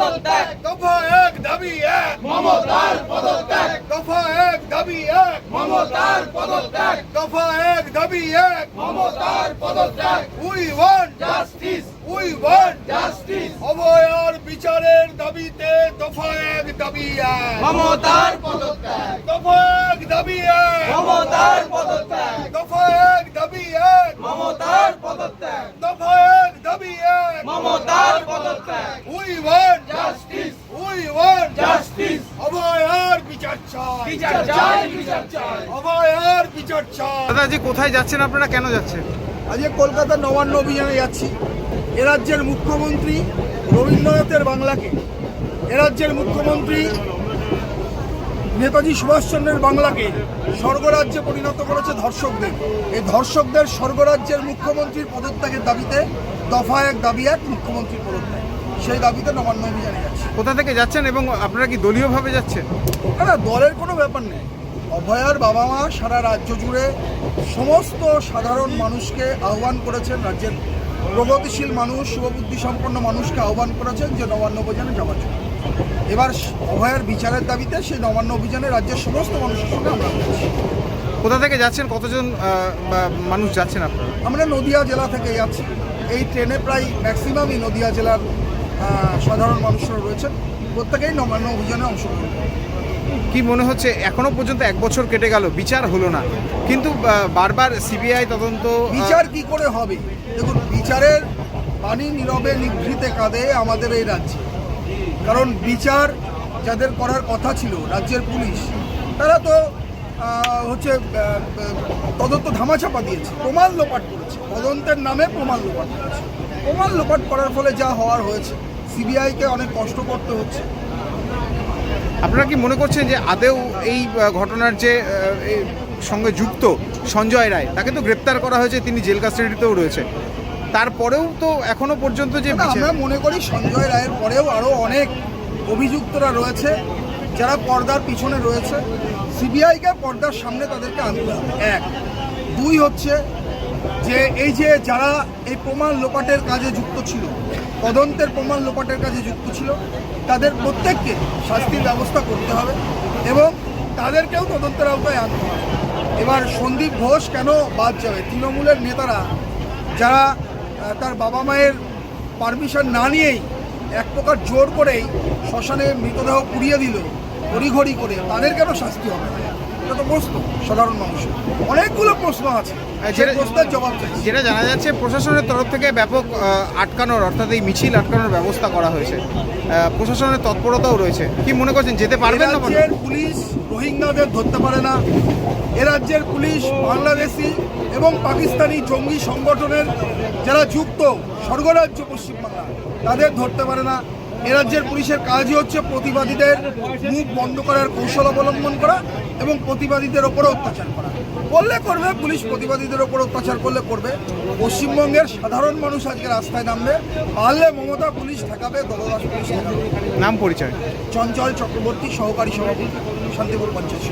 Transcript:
পদত্যাগ। দফা এক দাবি এক। মমতার পদত্যাগ। দফা এক দাবি এক। মমতার পদত্যাগ। দফা এক দাবি এক। মমতার পদত্যাগ। We want justice. We want justice. অভয়ার বিচারের দাবিতে দফা এক দাবি এক। মমতার পদত্যাগ। দফা এক দাবি এক। মমতার পদত্যাগ দফা এক দাবি এক মমতার পদত্যাগ দফা এক দাবি এক। মমতার পদত্যাগ। We want justice we want justice অভয়ার বিচার চাই। বিচার চাই বিচার চাই। অভয়ার বিচার চাই। দাদা যে কোথায় যাচ্ছেন আপনারা? কেন যাচ্ছেন? আজকে কলকাতা নবান্ন অভিযানে যাচ্ছি। এ রাজ্যের মুখ্যমন্ত্রী রবীন্দ্রনাথের বাংলাকে। এ রাজ্যের মুখ্যমন্ত্রী নেতাজি সুভাষচন্দ্রের বাংলাকে স্বর্গরাজ্যে পরিণত করেছে ধর্ষকদের। এই ধর্ষকদের স্বর্গরাজ্যের মুখ্যমন্ত্রীর পদত্যাগের দাবিতে দফা এক দাবি এক মুখ্যমন্ত্রীর পদত্যাগ। সেই দাবিতে নবান্ন অভিযানে যাচ্ছে। কোথা থেকে যাচ্ছেন এবং আপনারা কি দলীয়ভাবে যাচ্ছেন? না দলের কোনো ব্যাপার নেই। অভয়ার বাবা মা সারা রাজ্য জুড়ে সমস্ত সাধারণ মানুষকে আহ্বান করেছেন রাজ্যের প্রগতিশীল মানুষ শুভবুদ্ধি সম্পন্ন মানুষকে আহ্বান করেছেন যে নবান্ন অভিযানে যাওয়ার জন্য। এবার অভয়ার বিচারের দাবিতে সেই নবান্ন অভিযানে রাজ্যের সমস্ত মানুষের সঙ্গে আমরা কোথা থেকে যাচ্ছেন? কতজন মানুষ যাচ্ছেন আপনারা? আমরা নদিয়া জেলা থেকে যাচ্ছি। এই ট্রেনে প্রায় ম্যাক্সিমামই নদিয়া জেলার সাধারণ মানুষরা রয়েছেন। প্রত্যেকেই নবান্ন অভিযানে অংশগ্রহণ। কি মনে হচ্ছে এখনও পর্যন্ত এক বছর কেটে গেল বিচার হলো না। কিন্তু বারবার সিবিআই তদন্ত বিচার কি করে হবে? দেখুন বিচারের পানি নীরবে নিভৃতে কাঁদে আমাদের এই রাজ্যে। কারণ বিচার যাদের করার কথা ছিল, রাজ্যের পুলিশ, তারা তো হচ্ছে তদন্ত ধামাচাপা দিয়েছে, প্রমাণ লোপাট করেছে। তদন্তের নামে প্রমাণ লোপাট করেছে। প্রমাণ লোপাট করার ফলে যা হওয়ার হয়েছে সিবিআইকে অনেক কষ্ট করতে হচ্ছে। আপনারা কি মনে করছেন যে আদেও এই ঘটনার যে সঙ্গে যুক্ত সঞ্জয় রায়, তাকে তো গ্রেপ্তার করা হয়েছে, তিনি জেল কাস্টাডিতেও রয়েছে তারপরেও তো এখনও পর্যন্ত যে আমরা মনে করি সঞ্জয় রায়ের পরেও আরও অনেক অভিযুক্তরা রয়েছে যারা পর্দার পিছনে রয়েছে। সিবিআইকে পর্দার সামনে তাদেরকে আনতে হবে। এক। দুই হচ্ছে যে এই যে যারা এই প্রমাণ লোপাটের কাজে যুক্ত ছিল তদন্তের প্রমাণ লোপাটের কাজে যুক্ত ছিল তাদের প্রত্যেককে শাস্তির ব্যবস্থা করতে হবে এবং তাদেরকেও তদন্তের আওতায় আনতে হবে। এবার সন্দীপ ঘোষ কেন বাদ যাবে? তৃণমূলের নেতারা যারা তার বাবা মায়ের পারমিশন না নিয়েই এক প্রকার জোর করেই শ্মশানে মৃতদেহ পুড়িয়ে দিল ঘড়ি ঘড়ি করে তাদের কেন শাস্তি হবে? এটা তো প্রশ্ন সাধারণ মানুষের। অনেকগুলো প্রশ্ন আছে। যেটা- প্রশ্নের জবাব যেটা জানা যাচ্ছে প্রশাসনের তরফ থেকে ব্যাপক আটকানোর অর্থাৎ এই মিছিল আটকানোর ব্যবস্থা করা হয়েছে। প্রশাসনের তৎপরতাও রয়েছে। কি মনে করছেন যেতে পারবেন না রাজ্যের পুলিশ রোহিঙ্গাদের ধরতে পারে না। এ রাজ্যের পুলিশ বাংলাদেশি এবং পাকিস্তানি জঙ্গি সংগঠনের যারা যুক্ত স্বর্গরাজ্য পশ্চিমবাংলা তাদের ধরতে পারে না। এ রাজ্যের পুলিশের কাজই হচ্ছে প্রতিবাদীদের মুখ বন্ধ করার কৌশল অবলম্বন করা এবং প্রতিবাদীদের ওপরে অত্যাচার করা। করলে করবে পুলিশ প্রতিবাদীদের ওপর অত্যাচার করলে করবে। পশ্চিমবঙ্গের সাধারণ মানুষ আজকে রাস্তায় নামবে পারলে মমতা পুলিশ ঠেকাবে দলদাস পুলিশ নাম পরিচয়। চঞ্চল চক্রবর্তী সহকারী সভাপতি শান্তিপুর পঞ্চায়েত।